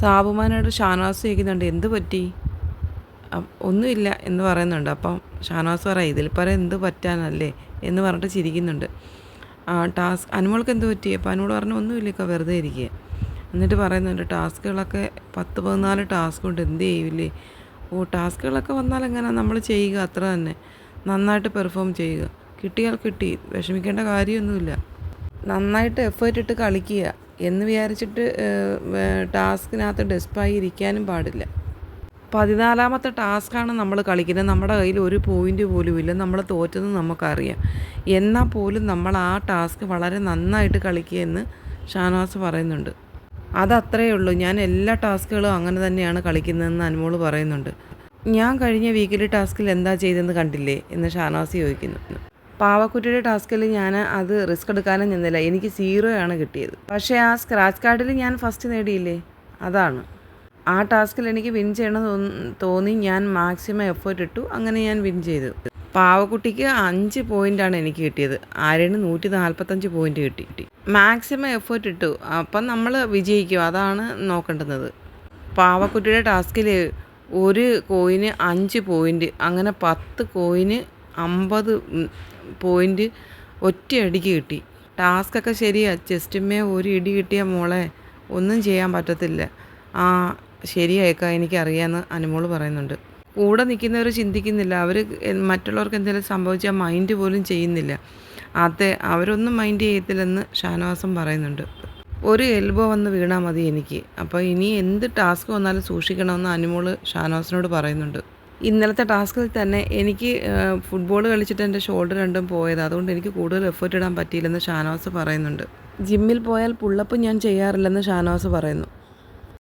സാബുമാനോട് ഷാനവാസ് ചോദിക്കുന്നുണ്ട് എന്ത് പറ്റി? ഒന്നുമില്ല എന്ന് പറയുന്നുണ്ട്. അപ്പം ഷാനവാസ് പറയാം ഇതിൽ പറ എന്ത് പറ്റാനല്ലേ? എന്ന് പറഞ്ഞിട്ട് ചിരിക്കുന്നുണ്ട്. ആ ടാസ്ക് അനുമോൾക്ക് എന്ത് പറ്റി? അപ്പോൾ അനുമോൾ പറഞ്ഞു ഒന്നുമില്ല ഇക്ക വെറുതെ ഇരിക്കുക എന്നിട്ട് പറയുന്നുണ്ട് ടാസ്കുകളൊക്കെ പത്ത് പതിനാല് ടാസ്ക് ഉണ്ട് എന്ത് ചെയ്യില്ലേ ഓ ടാസ്കുകളൊക്കെ വന്നാൽ എങ്ങനെ നമ്മൾ ചെയ്യുക? അത്ര തന്നെ. നന്നായിട്ട് പെർഫോം ചെയ്യുക. കിട്ടിയാൽ കിട്ടി വിഷമിക്കേണ്ട കാര്യമൊന്നുമില്ല. നന്നായിട്ട് എഫേർട്ട് ഇട്ട് കളിക്കുക. എന്ന് വിചാരിച്ചിട്ട് ടാസ്കിനകത്ത് ഡെസ്പായി ഇരിക്കാനും പാടില്ല. പതിനാലാമത്തെ ടാസ്ക്കാണ് നമ്മൾ കളിക്കുന്നത്. നമ്മുടെ കയ്യിൽ ഒരു പോയിന്റ് പോലും ഇല്ല. നമ്മൾ തോറ്റെന്ന് നമുക്കറിയാം. എന്നാൽ പോലും നമ്മൾ ആ ടാസ്ക് വളരെ നന്നായിട്ട് കളിക്കുക എന്ന് ഷാനവാസ് പറയുന്നുണ്ട്. അതത്രയേ ഉള്ളൂ. ഞാൻ എല്ലാ ടാസ്കുകളും അങ്ങനെ തന്നെയാണ് കളിക്കുന്നതെന്ന് അനുമോൾ പറയുന്നുണ്ട്. ഞാൻ കഴിഞ്ഞ വീക്കിലി ടാസ്കിൽ എന്താ ചെയ്തതെന്ന് കണ്ടില്ലേ? എന്ന് ഷാനവാസ് ചോദിക്കുന്നു. പാവക്കുട്ടിയുടെ ടാസ്കിൽ ഞാൻ അത് റിസ്ക് എടുക്കാനും നിന്നില്ല. എനിക്ക് ആണ് കിട്ടിയത്. പക്ഷേ ആ സ്ക്രാച്ച് കാർഡിൽ ഞാൻ ഫസ്റ്റ് നേടിയില്ലേ? അതാണ്. ആ ടാസ്കിൽ എനിക്ക് വിൻ ചെയ്യണം തോന്നി- തോന്നി ഞാൻ മാക്സിമം എഫേർട്ട് ഇട്ടു. അങ്ങനെ ഞാൻ വിൻ ചെയ്തു. പാവക്കുട്ടിക്ക് അഞ്ച് പോയിന്റാണ് എനിക്ക് കിട്ടിയത്. ആരേണ് നൂറ്റി നാൽപ്പത്തഞ്ച് പോയിന്റ് കിട്ടി. കിട്ടി മാക്സിമം എഫേർട്ട് ഇട്ടു. അപ്പം നമ്മൾ വിജയിക്കും. അതാണ് നോക്കേണ്ടുന്നത്. പാവക്കുട്ടിയുടെ ടാസ്കിൽ ഒരു കോയിന് അഞ്ച് പോയിന്റ് അങ്ങനെ പത്ത് കോയിന് അമ്പത് പോയിന്റ് ഒറ്റയടിക്ക് കിട്ടി. ടാസ്ക്കൊക്കെ ശരിയാണ് ചെസ്റ്റുമേ ഒരു ഇടി കിട്ടിയ മോളെ ഒന്നും ചെയ്യാൻ പറ്റത്തില്ല. ആ ശരിയായേക്കാം എനിക്കറിയാമെന്ന് അനുമോൾ പറയുന്നുണ്ട്. കൂടെ നിൽക്കുന്നവർ ചിന്തിക്കുന്നില്ല. അവർ മറ്റുള്ളവർക്ക് എന്തെങ്കിലും സംഭവിച്ചാൽ മൈൻഡ് പോലും ചെയ്യുന്നില്ല. അത് അവരൊന്നും മൈൻഡ് ചെയ്യത്തില്ലെന്ന് ഷാനവാസം പറയുന്നുണ്ട്. ഒരു എൽബോ വന്ന് വീണാൽ മതി എനിക്ക്. അപ്പോൾ ഇനി എന്ത് ടാസ്ക് വന്നാലും സൂക്ഷിക്കണമെന്ന് അനുമോൾ ഷാനവാസിനോട് പറയുന്നുണ്ട്. ഇന്നലത്തെ ടാസ്കിൽ തന്നെ എനിക്ക് ഫുട്ബോൾ കളിച്ചിട്ട് എന്റെ ഷോൾഡർ രണ്ടും പോയത്. അതുകൊണ്ട് എനിക്ക് കൂടുതൽ എഫേർട്ട് ഇടാൻ പറ്റിയില്ലെന്ന് ഷാനവാസ് പറയുന്നുണ്ട്. ജിമ്മിൽ പോയാൽ പുള്ളപ്പ് ഞാൻ ചെയ്യാറില്ലെന്ന് ഷാനവാസ് പറയുന്നു.